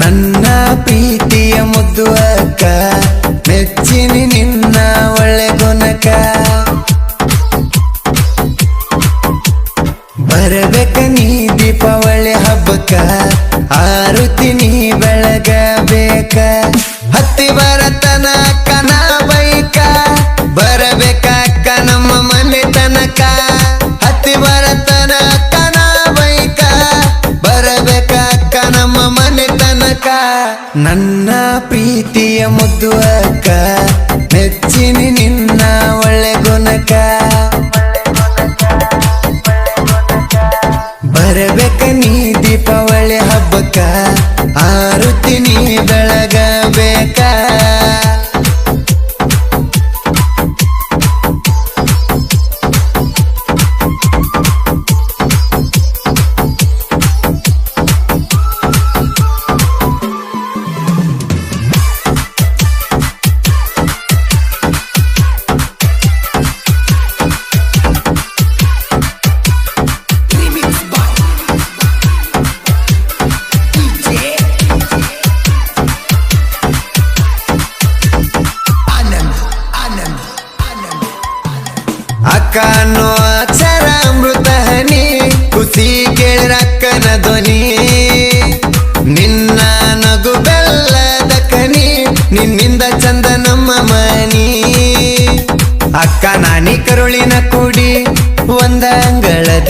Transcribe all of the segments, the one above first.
ನನ್ನ ಪ್ರೀತಿಯ ಮುದ್ದು ಅಕ್ಕ ಮೆಚ್ಚಿನಿ ನಿನ್ನ ಒಳ್ಳೆ ಗುಣಕ ಬರಬೇಕ ನೀ ದೀಪಾವಳಿ ಹಬ್ಬಕ್ಕ, ಆರುತಿ ನೀ ಬೆಳಗಬೇಕ. ಹತ್ತಿ ಬರತನ ನನ್ನ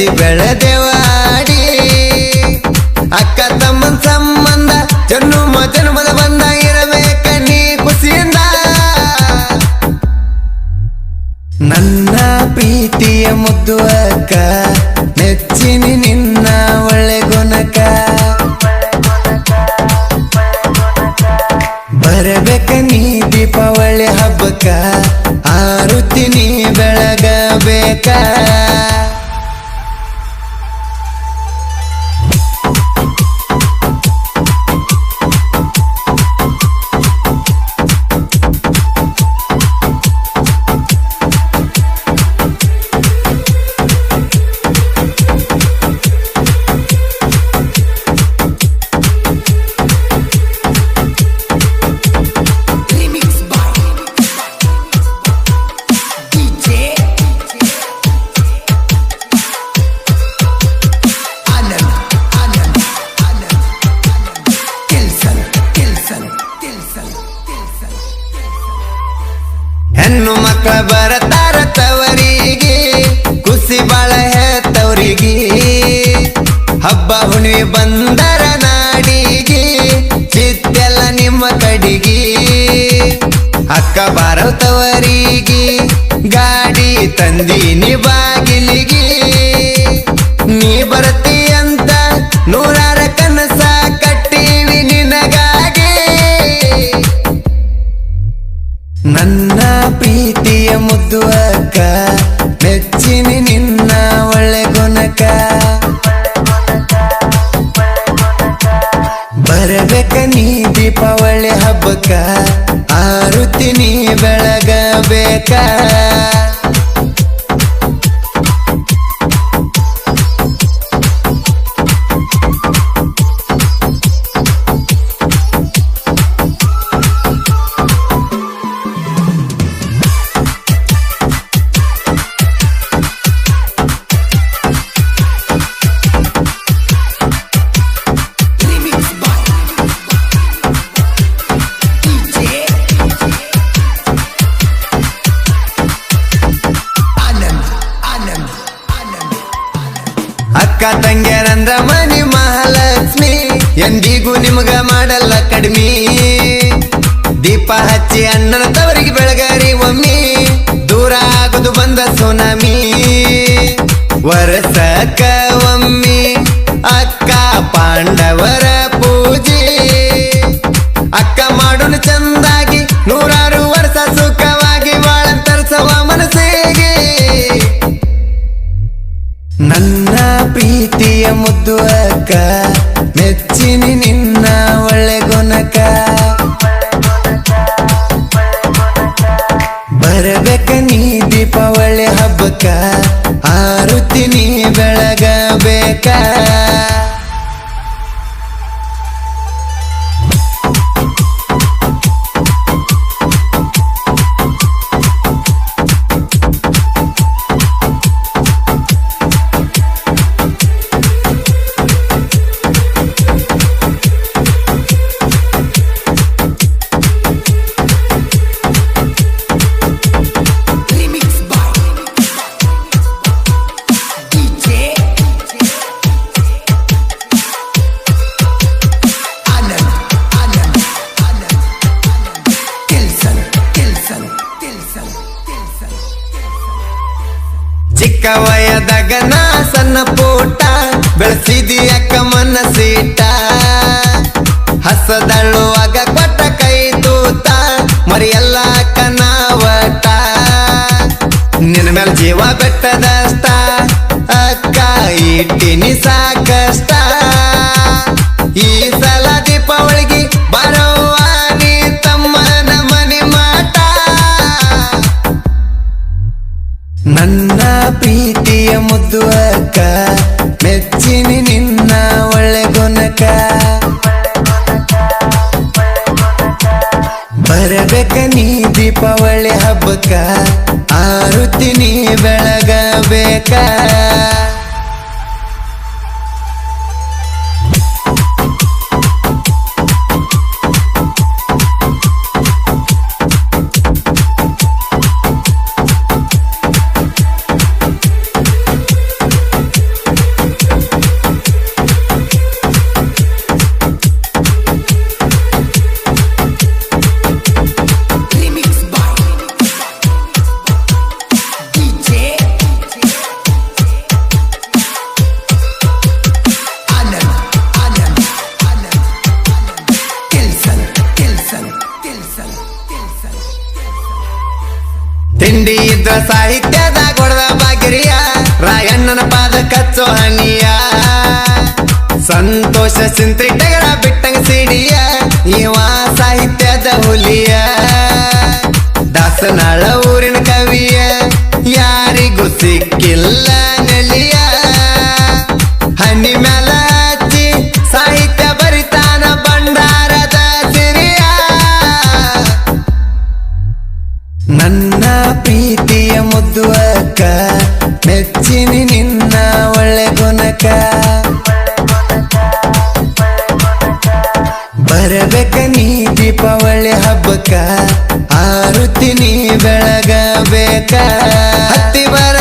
ಅಂಗಳದಿ ಬೆಳೆದೆವಾಡಿ. ಅಕ್ಕ ತಮ್ಮ ಸಂಬಂಧ ಜನ್ಮ ಜನ್ಮದ ಹೆಣ್ಣು ಮಕ್ಕಳ ಬರತಾರ ತವರಿಗೆ, ಕುಸಿ ಬಾಳ ಹೆತ್ತವರಿಗೆ ಹಬ್ಬ ಹುಣ್ಣಿಮೆ ಬಂದರ ನಾಡಿಗೆ, ಚಿತ್ತೆಲ್ಲ ನಿಮ್ಮ ಕಡಿಗೆ. ಅಕ್ಕ ಬಾರತವರಿಗೆ ಗಾಡಿ ತಂದೀನಿ ಬಾಗಿಲಿಗೆ ನನ್ನ ಪ್ರೀತಿಯ ಮುದ್ದು ಅಕ್ಕ, ಮೆಚ್ಚಿನಿ ನಿನ್ನ ಒಳ್ಳೆ ಗುಣಕ ಬರಬೇಕ ನೀ ದೀಪಾವಳಿ ಹಬ್ಬಕ್ಕ, ಆರುತಿ ನೀ ಬೆಳಗಬೇಕ. ಅಕ್ಕ ತಂಗ್ಯಾರಂದ್ರ ಮನಿ ಮಹಾಲಕ್ಷ್ಮಿ? ಎಂದಿಗೂ ನಿಮಗ ಮಾಡಲ್ಲ ಕಡಿಮೆ. ದೀಪ ಹಚ್ಚಿ ಅಣ್ಣನ ತವರಿಗೆ ಬೆಳಗಾರಿ ಒಮ್ಮಿ. ದೂರ ಆಗುದು ಬಂದ ಸುನಾಮಿ. ವರ್ಷಕ್ಕ ನನ್ನ ಪ್ರೀತಿಯ ಮುದ್ದು ಅಕ್ಕ, ಮೆಚ್ಚಿನಿ ನಿನ್ನ ಒಳ್ಳೆ ಗುಣಕ ಬರಬೇಕ ನೀ ದೀಪಾವಳಿ ಹಬ್ಬಕ್ಕ ಆರುತಿ ನೀ ಬೆಳಗಬೇಕಾ. ಚಿಕ್ಕ ವಯದಾಗ ನಾ ಸಣ್ಣ ಪೋಟ ಬೆಳೆಸಿದಿ ಅಕ್ಕ ಮನಸೀಟ. ಹಸದಳ್ಳುವಾಗ ಕೊಟ್ಟ ಕೈ ತೂತ, ಮರಿಯಲ್ಲ ಕನಾವಟ ನಿನ್ನ ಮೇಲೆ ಜೀವ ಬೆಟ್ಟದಷ್ಟ, ಅಕ್ಕ ಇಟ್ಟಿನಿ ಸಾಕಷ್ಟ. ಬರಬೇಕ ನೀ ದೀಪಾವಳಿ ಹಬ್ಬಕ್ಕ ಆರುತಿ ನೀ ಬೆಳಗಬೇಕ. ತಿಂಡಿ ಇದ್ದ ಸಾಹಿತ್ಯದ ಕೊಡದ ಬಾಗಿರಿಯ, ರಾಯಣ್ಣನ ಪಾದ ಕಚ್ಚೋ ಹನಿಯ ಸಂತೋಷ ಚಿಂತ್ರಿಟಗಳ ಬಿಟ್ಟಂಗ ಸಿಡಿಯ, ಇವ ಸಾಹಿತ್ಯದ ಹುಲಿಯ. ದಾಸನಾಳ ಊರಿನ ಕವಿಯ, ಯಾರಿಗೂ ಸಿಕ್ಕಿಲ್ಲ ಮೆಚ್ಚಿನಿ ನಿನ್ನ ಒಳ್ಳೆ ಗುಣಕ ಬರಬೇಕ ನೀ ದೀಪಾವಳಿ ಹಬ್ಬಕ್ಕ. ಆರುತಿ ನೀ ಬೆಳಗಬೇಕ. ಹತ್ತಿ ಬರತನ